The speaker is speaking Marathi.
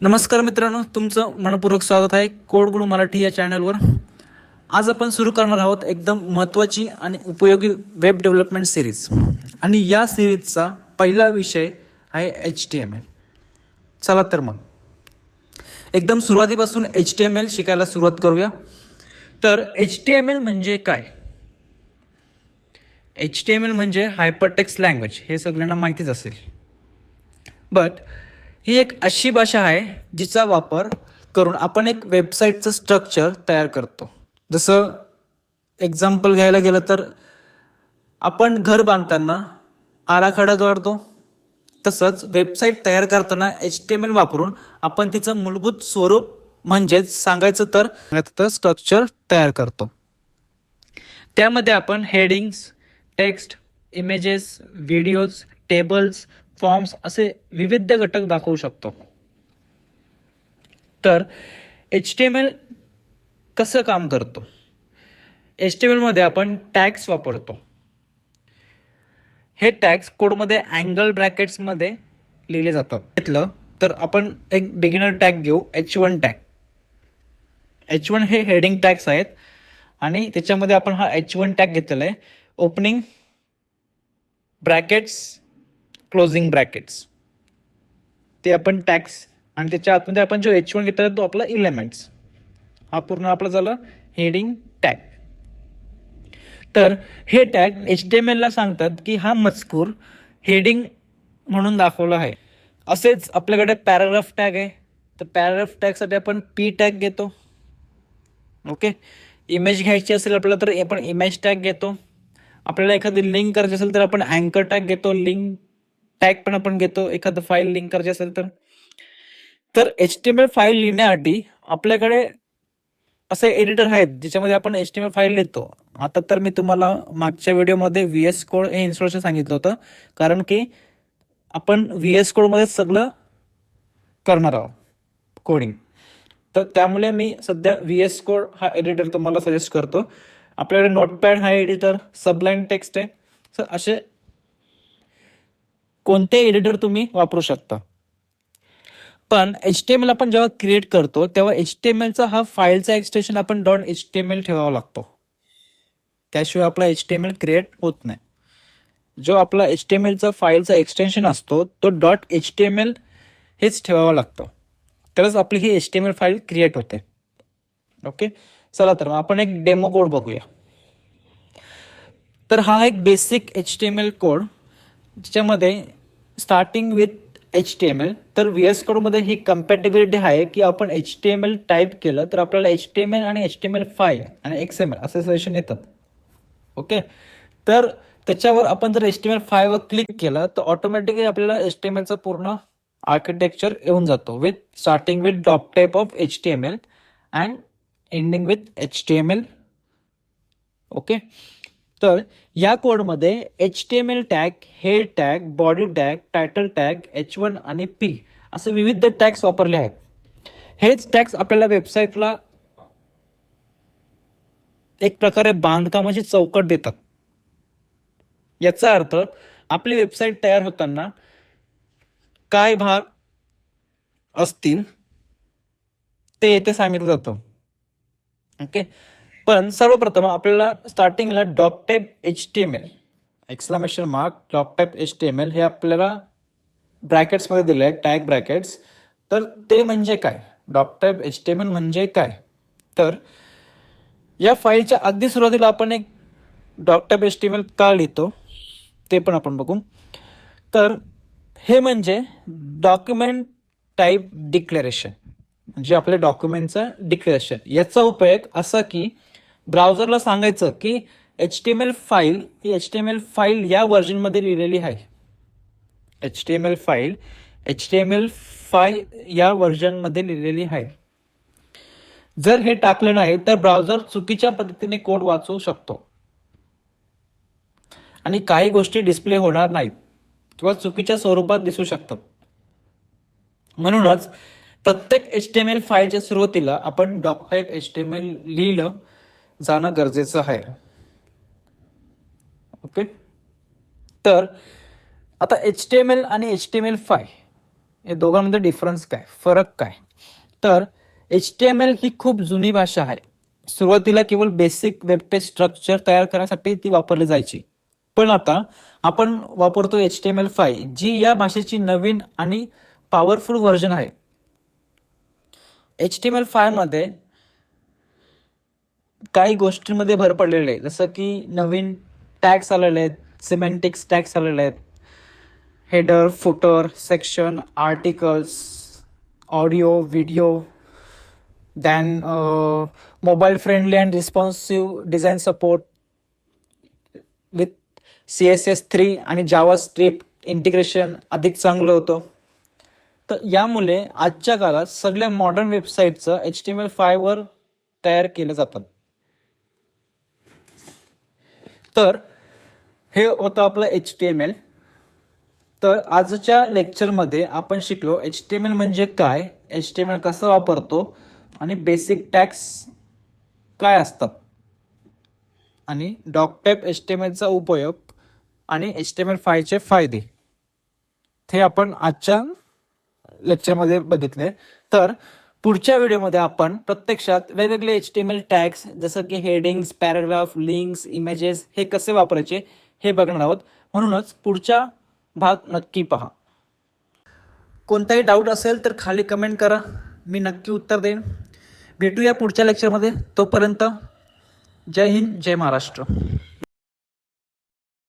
नमस्कार मित्रांनो तुमचं मनपूर्वक स्वागत आहे कोड मराठी या चॅनलवर. आज आपण सुरू करणार आहोत एकदम महत्त्वाची आणि उपयोगी वेब डेव्हलपमेंट सिरीज. आणि या सिरीजचा पहिला विषय आहे एच टी एम एल चला तर मग. एकदम सुरुवातीपासून एच टी एम एल शिकायला सुरुवात करूया. तर एच टी एम एल म्हणजे काय? एच टी एम एल म्हणजे हायपरटेक्स लँग्वेज हे सगळ्यांना माहितीच असेल. बट ही एक अशी भाषा आहे जिचा वापर करून आपण एक वेबसाईटचं स्ट्रक्चर तयार करतो. जसं एक्झाम्पल घ्यायला गेलं तर आपण घर बांधताना आराखडा जोडतो. तसंच वेबसाईट तयार करताना एच टी एम एल वापरून आपण तिचं मूलभूत स्वरूप म्हणजेच सांगायचं तर तर स्ट्रक्चर तयार करतो. त्यामध्ये आपण headings text images videos tables forms असे विविध घटक दाखवू शकतो. तर एच टी एम एल कसं काम करतो? एच टी एम एलमध्ये आपण टॅग्स वापरतो. हे टॅग्स कोडमध्ये अँगल ब्रॅकेट्समध्ये लिहिले जातात. घेतलं तर आपण एक बिगिनर टॅग घेऊ H one tag H one हे हेडिंग टॅग्स आहेत आणि त्याच्यामध्ये आपण हा एच वन टॅग घेतलेला आहे. ओपनिंग ब्रॅकेट्स क्लोजिंग ब्रॅकेट्स ते आपण टॅक्स आणि त्याच्या आतमध्ये आपण जो एच वन घेतला तो आपला इलेमेंट्स हा पूर्ण आपला झाला हेडिंग टॅग तर हे टॅग एच डी एम एलला सांगतात की हा मजकूर हेडिंग म्हणून दाखवला आहे. असेच आपल्याकडे पॅराग्राफ टॅग आहे. तर पॅराग्राफ टॅगसाठी आपण पी टॅग घेतो. ओके इमेज घ्यायची असेल आपल्याला तर आपण इमेज टॅग घेतो. आपल्याला एखादी लिंक करायची असेल तर आपण अँकर टॅग घेतो. लिंक टॅग पण आपण घेतो. एखादं फाईल लिंक करायची असेल तर. तर H T M L file लिहिण्यासाठी आपल्याकडे असे एडिटर आहेत ज्याच्यामध्ये आपण H T M L file लिहितो. आता तर मी तुम्हाला मागच्या व्हिडिओमध्ये व्ही एस कोड हे इन्स्टॉलेशन सांगितलं होतं. कारण की आपण व्ही एस कोडमध्ये सगळं करणार आहोत कोडिंग तर त्यामुळे मी सध्या व्ही एस कोड हा एडिटर तुम्हाला सजेस्ट करतो. आपल्याकडे नोटपॅड हा एडिटर सबलाईन टेक्स्ट आहे. सर असे कोणते एडिटर तुम्ही वापरू शकता? पण एच टी एम एल आपण जेव्हा क्रिएट करतो तेव्हा एच टी एम एलचा हा फाईलचा एक्सटेन्शन आपण dot H T M L ठेवावा लागतो. त्याशिवाय आपला H T M L create होत नाही. जो आपला एच टी एम एलचा फाईलचा एक्सटेन्शन असतो तो dot H T M L हेच ठेवावा लागतो. तरच आपली ही H T M L file create होते. ओके चला तर मग आपण एक डेमो कोड बघूया. तर हा एक basic H T M L code ज्याच्यामध्ये starting with H T M L तर व्ही एस कोडमध्ये ही कम्पॅटेबिलिटी आहे की आपण H T M L type केलं तर आपल्याला एच टी एम एल आणि H T M L five आणि एक्स एम एल असे सजेशन येतात. ओके तर त्याच्यावर आपण जर एच टी एम एल फायवर क्लिक केलं तर ऑटोमॅटिकली आपल्याला एच टी एम एलचं पूर्ण आर्किटेक्चर येऊन जातो with starting with doc type of H T M L and ending with H T M L okay तर या कोडमध्ये H T M L tag head tag body tag title tag H one आणि पी असे विविध टॅग्स वापरले आहेत. हेच टॅग्स आपल्याला वेबसाईटला एक प्रकारे बांधकामाची चौकट देतात. याचा अर्थ आपली वेबसाईट तयार होताना काय भाग असतील ते येथे सांगितलं जातं. ओके पण सर्वप्रथम आपल्याला स्टार्टिंगला doc type H T M L exclamation mark doc type H T M L हे आपल्याला ब्रॅकेट्समध्ये दिले आहे टॅग ब्रॅकेट्स तर ते म्हणजे काय? Doc type H T M L म्हणजे काय? तर या फाईलच्या अगदी सुरुवातीला आपण एक doc type H T M L का लिहितो? ते पण आपण बघू. तर हे म्हणजे डॉक्युमेंट टाईप डिक्लेरेशन म्हणजे आपल्या डॉक्युमेंटचं डिक्लेरेशन याचा उपयोग असा की ब्राउझरला सांगायचं की H T M L file ही H T M L file या व्हर्जनमध्ये लिहिलेली आहे. H T M L file H T M L file या व्हर्जनमध्ये लिहिलेली आहे. जर हे टाकलं नाही तर ब्राउझर चुकीच्या पद्धतीने कोड वाचवू शकतो. आणि काही गोष्टी डिस्प्ले होणार नाहीत किंवा चुकीच्या स्वरूपात दिसू शकतात. म्हणूनच प्रत्येक एच टी एम एल फाईलच्या सुरुवातीला आपण doc H T M L लिहिलं जाणं गरजेचं आहे. ओके तर आता एच टी एम एल आणि H T M L five या दोघांमध्ये डिफरन्स काय? फरक काय? तर एच टी एम एल ही खूप जुनी भाषा आहे. सुरुवातीला केवळ बेसिक वेब पेज स्ट्रक्चर तयार करण्यासाठी ती वापरली जायची. पण आता आपण वापरतो H T M L five जी या भाषेची नवीन आणि पॉवरफुल व्हर्जन आहे. एच टी एम एल फायमध्ये काही गोष्टींमध्ये भर पडलेले आहे जसं की नवीन टॅक्स आलेले आहेत सिमेंटिक्स टॅक्स आलेले आहेत. Header footer section articles audio video then mobile friendly and responsive design support with C S S three आणि जावा स्क्रिप्ट इंटिग्रेशन अधिक चांगलं होतं. तर यामुळे आजच्या काळात सगळ्या मॉडर्न वेबसाईटचं एच टी एम एल फायवर तयार केलं जातात तर हे होतं आपलं एच टी एम एल तर आजच्या लेक्चरमध्ये आपण शिकलो एच टी एम एल म्हणजे काय एच टी एम एल कसं वापरतो आणि बेसिक टॅक्स काय असतात. आणि डॉकटेप एच टी एम एलचा उपयोग आणि एच टी एम एल फायचे फायदे. हे आपण आजच्या लेक्चरमध्ये बघितले. तर पुढच्या व्हिडिओमध्ये आपण प्रत्यक्षात वेगवेगळे H T M L tags जसं की हेडिंग्स पॅराग्राफ लिंक्स इमेजेस हे कसे वापरायचे हे बघणार आहोत. म्हणूनच पुढचा भाग नक्की पहा. कोणताही डाऊट असेल तर खाली कमेंट करा. मी नक्की उत्तर देईन. भेटूया पुढच्या लेक्चरमध्ये तोपर्यंत जय हिंद जय महाराष्ट्र.